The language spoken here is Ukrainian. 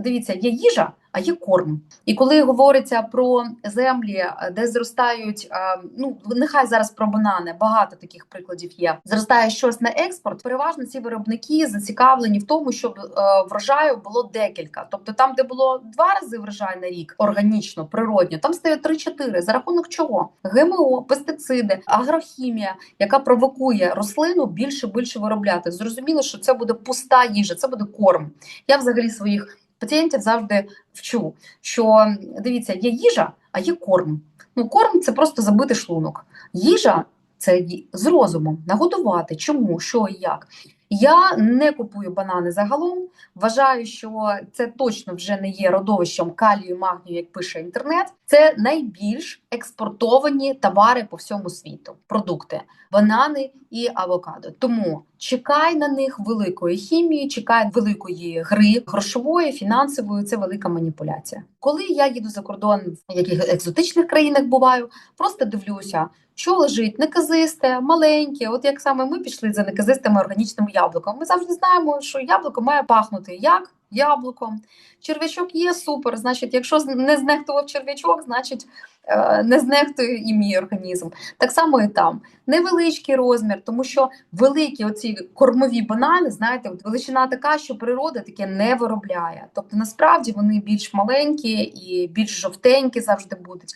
дивіться, є їжа, а є корм. І коли говориться про землі, де зростають, ну нехай зараз про банани, багато таких прикладів є. Зростає щось на експорт. Переважно ці виробники зацікавлені в тому, щоб е, врожаю було декілька. Тобто, там, де було два рази врожай на рік, органічно, природньо, там стає 3-4. За рахунок чого? ГМО, пестициди, агрохімія, яка провокує рослину більше більше виробляти. Зрозуміло, що це буде пуста їжа, це буде корм. Я взагалі своїх пацієнтів завжди вчу, що дивіться, є їжа, а є корм. Ну, корм це просто забити шлунок. Їжа це з розумом нагодувати, чому, що і як. Я не купую банани загалом. Вважаю, що це точно вже не є родовищем калію, магнію, як пише інтернет. Це найбільш експортовані товари по всьому світу. Продукти банани і авокадо. Тому чекай на них великої хімії, чекай великої гри, грошової, фінансової. Це велика маніпуляція. Коли я їду за кордон в яких екзотичних країнах буваю, просто дивлюся. Що лежить неказисте, маленьке, от як саме ми пішли за неказистими органічними яблуками. Ми завжди знаємо, що яблуко має пахнути як яблуком. Черв'ячок є супер. Значить, якщо не знехтував черв'ячок, значить е, не знехтує і мій організм. Так само і там невеличкий розмір, тому що великі оці кормові банани, знаєте, от величина така, що природа таке не виробляє. Тобто насправді вони більш маленькі і більш жовтенькі завжди будуть.